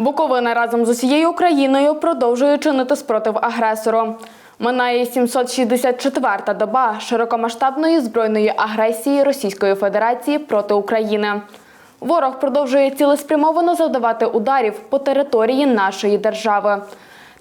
Буковина разом з усією Україною продовжує чинити спротив агресору. Минає 764-та доба широкомасштабної збройної агресії Російської Федерації проти України. Ворог продовжує цілеспрямовано завдавати ударів по території нашої держави.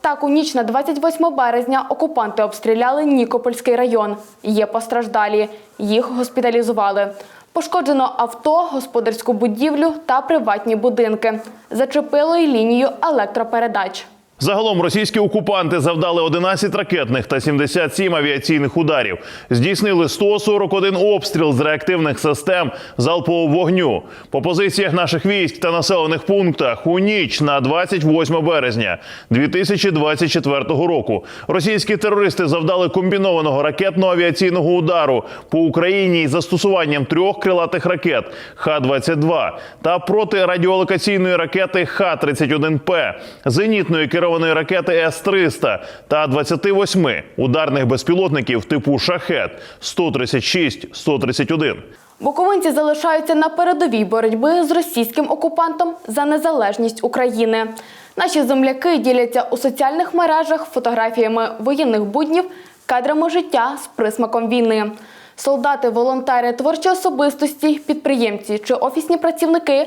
Так, у ніч на 28 березня окупанти обстріляли Нікопольський район. Є постраждалі. Їх госпіталізували. Пошкоджено авто, господарську будівлю та приватні будинки. Зачепило й лінію електропередач. Загалом російські окупанти завдали 11 ракетних та 77 авіаційних ударів. Здійснили 141 обстріл з реактивних систем залпового вогню. По позиціях наших військ та населених пунктах у ніч на 28 березня 2024 року російські терористи завдали комбінованого ракетно-авіаційного удару по Україні із застосуванням трьох крилатих ракет Х-22 та протирадіолокаційної ракети Х-31П, зенітної керованої ракети С-300 та 28 ударних безпілотників типу Шахет 136-131. Буковинці залишаються на передовій боротьби з російським окупантом за незалежність України. Наші земляки діляться у соціальних мережах фотографіями воєнних буднів, кадрами життя з присмаком війни. Солдати, волонтери, творчі особистості, підприємці чи офісні працівники